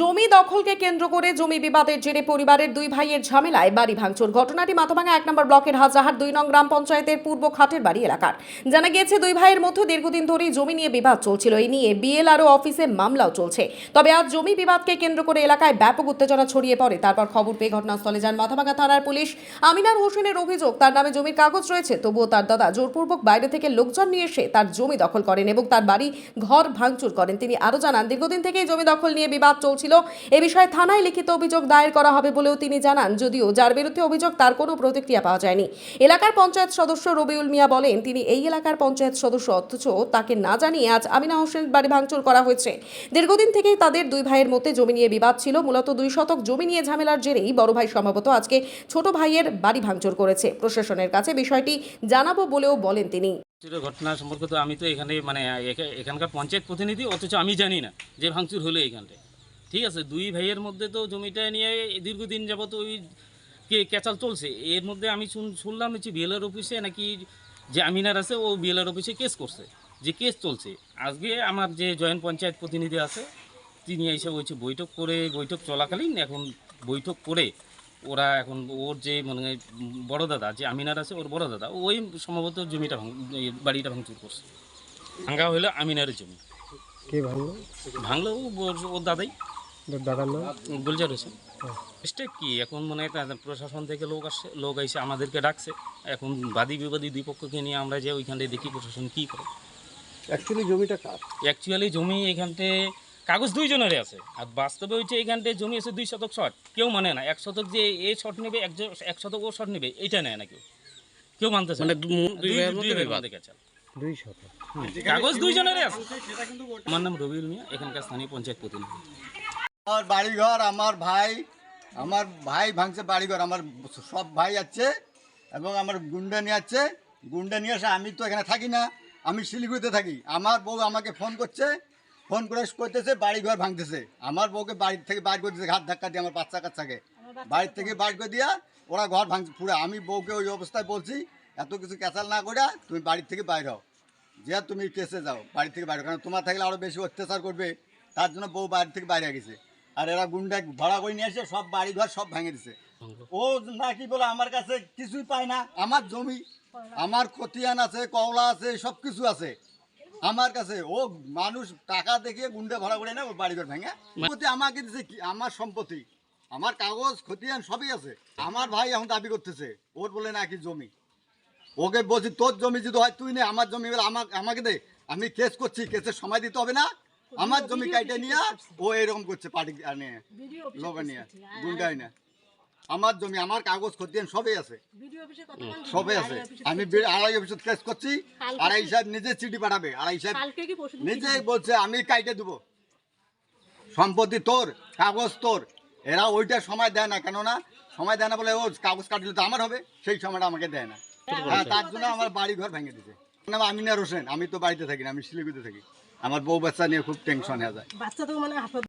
জমি দখলকে কেন্দ্র করে জমি বিবাদের জেরে পরিবারের দুই ভাইয়ের ঝামেলায় বাড়ি ভাঙচুর। ঘটনাটি মাথাভাঙা এক নম্বর ব্লকের হাজাহার দুই নং গ্রাম পঞ্চায়েতের পূর্ব খাটের বাড়ি এলাকার। জানা গিয়েছে, দুই ভাইয়ের মধ্যে দীর্ঘদিন ধরেই জমি নিয়ে বিবাদ চলছিল। এই নিয়ে বিএলআরও অফিসে মামলাও চলছে। তবে আজ জমি বিবাদকে কেন্দ্র করে এলাকায় ব্যাপক উত্তেজনা ছড়িয়ে পড়ে। তারপর খবর পেয়ে ঘটনাস্থলে যান মাথাভাঙা থানার পুলিশ। আমিনার হোসেনের অভিযোগ, তার নামে জমির কাগজ রয়েছে। তবুও তার দাদা জোরপূর্বক বাইরে থেকে লোকজন নিয়ে এসে তার জমি দখল করেন এবং তার বাড়ি ঘর ভাঙচুর করেন। তিনি আরও জানান, দীর্ঘদিন থেকেই জমি দখল নিয়ে বিবাদ চলছিল এ বিষয়ে থানায় লিখিত অভিযোগ দায়ের করা হবে বলেও তিনি জানান, যদিও যার বিরুদ্ধে অভিযোগ তার কোনো প্রতিক্রিয়া পাওয়া যায়নি। এলাকার পঞ্চায়েত সদস্য রবিউল মিয়া বলেন, তিনি এই এলাকার পঞ্চায়েত সদস্য, অথচ তাকে না জানিয়ে আজ আমিনা হোসেনের বাড়ি ভাঙচুর করা হয়েছে। দীর্ঘদিন থেকেই তাদের দুই ভাইয়ের মধ্যে জমি নিয়ে বিবাদ ছিল। মূলত দুই শতক জমি নিয়ে ঝামেলার জেরেই বড় ভাই সম্ভবত আজকে ছোট ভাইয়ের বাড়ি ভাঙচুর করেছে। প্রশাসনের কাছে বিষয়টি জানাব বলেও বলেন তিনি। ঘটনা সম্পর্কে তো আমি তো এখানে মানে এখানকার পঞ্চায়েত প্রতিনিধি, অথচ আমি জানি না যে ভাঙচুর হলো এইখানটায়। ঠিক আছে দুই ভাইয়ের মধ্যে তো জমিটা নিয়ে দীর্ঘদিন যাবত ওই কে ক্যাচাল চলছে। এর মধ্যে আমি শুন- শুনলাম হচ্ছে বিএলআর অফিসে নাকি যে আমিনার আছে ও বিএলআর অফিসে কেস করছে যে কেস চলছে। আজকে আমার যে জয়েন্ট পঞ্চায়েত প্রতিনিধি আছে তিনি এসে হচ্ছে বৈঠক করে বৈঠক চলাকালীন এখন বৈঠক করে ওরা এখন ওর যে মানে বড় দাদা যে আমিনার আছে ওর বড় দাদা ওই সম্ভবত জমিটা বাড়িটা ভাঙচুর করছে। ভাঙা হলো আমিনারের জমি। কে ভাঙলো? ভাঙলো ওর দাদাই। নাম? গুলজার হোসেন। স্টেপ কি এখন মানে প্রশাসন থেকে লোক আসছে লোক এসে আমাদেরকে ডাকছে। এখন বাদী বিবাদী দুই পক্ষকে নিয়ে আমরা যে ওইখানে দেখি প্রশাসন কী করে। অ্যাকচুয়ালি জমিটা কার? অ্যাকচুয়ালি জমি এখানতে কাগজ দুইজনেরই আছে। আর বাস্তবে হচ্ছে এইখানতে জমি আছে দুই শতক শট। কেউ মানে না এক শতক যে এ শট নেবে এক এক শতক ও শট নেবে এটা নেয় না কেউ। কেউ মানতেছে মানে দুই কাগজ দুইজনেরই আছে। আমার নাম রবিউল মিয়া এখানকার স্থানীয় পঞ্চায়েত প্রতিনিধি। আমার বাড়িঘর আমার ভাই আমার ভাই ভাঙছে বাড়িঘর আমার সব ভাই আছে এবং আমার গুন্ডা নিয়ে আছে। গুন্ডা নিয়ে আসে আমি তো এখানে থাকি না আমি শিলিগুড়িতে থাকি। আমার বউ আমাকে ফোন করছে ফোন করে করতেছে বাড়িঘর ভাঙতেছে। আমার বউকে বাড়ি থেকে বাইর করে দিয়েছে ঘাত ধাক্কা দিয়ে আমার বাচ্চা কাচ্চাকে। বাড়ির থেকে বাইর করে দিয়া ওরা ঘর ভাঙছে পুরো। আমি বউকে ওই অবস্থায় বলছি এত কিছু ক্যাচাল না করে তুমি বাড়ির থেকে বাইর হও। যে তুমি কেসে যাও বাড়ি থেকে বাইরে কারণ তোমার থাকলে আরও বেশি অত্যাচার করবে। তার জন্য বউ বাড়ি থেকে বাইরে গেছে। আর এরা গুন্ডা ভাড়া করে নিয়ে এসে সব বাড়ি ঘর সব ভেঙে দিছে। ও নাকি বলে আমার কাছে কিছুই পায় না। আমার জমি আমার খতিয়ান আছে কওলা আছে সব কিছু আছে। আমার কাছে ও মানুষ টাকা দেখিয়ে গুন্ডা ভাড়া করে না ও বাড়ি ঘর ভেঙে। সম্পত্তি আমাকে দিছে কি? আমার সম্পত্তি আমার কাগজ খতিয়ান সবই আছে। আমার ভাই এখন দাবি করতেছে ওর বলে নাকি জমি। ওকে বলছি তোর জমি যদি হয় তুই নে আমার জমি বলে আমাকে আমাকে দে। আমি কেস করছি কেসের সময় দিতে হবে না। আমার জমি কাইটে নিয়ে ও এরকম করছে পার্টি নিয়ে লোক নিয়ে গুন্ডাই না। আমার জমি আমার কাগজ খতিয়ান সবই আছে। সবই আছে। আমি আড়াই অফিসে কেস করছি আড়াই সাহেব নিজে চিঠি পাঠাবে আড়াই সাহেব নিজে বলছে আমি কাইটে দেবো। সম্পত্তি তোর কাগজ তোর। এরা ওইটা সময় দেয় না কেননা সময় দেয় না বলে ও কাগজ কাটলে তো আমার হবে সেই সময়টা আমাকে দেয় না। হ্যাঁ তার জন্য আমার বাড়ি ঘর ভেঙে দিছে আমার নাম আমিনা হোসেন আমি তো বাড়িতে থাকি না আমি শিলিগুড়িতে থাকি। আমার বউ বাচ্চা নিয়ে খুব টেনশন হয়ে যায়। বাচ্চা তো মানে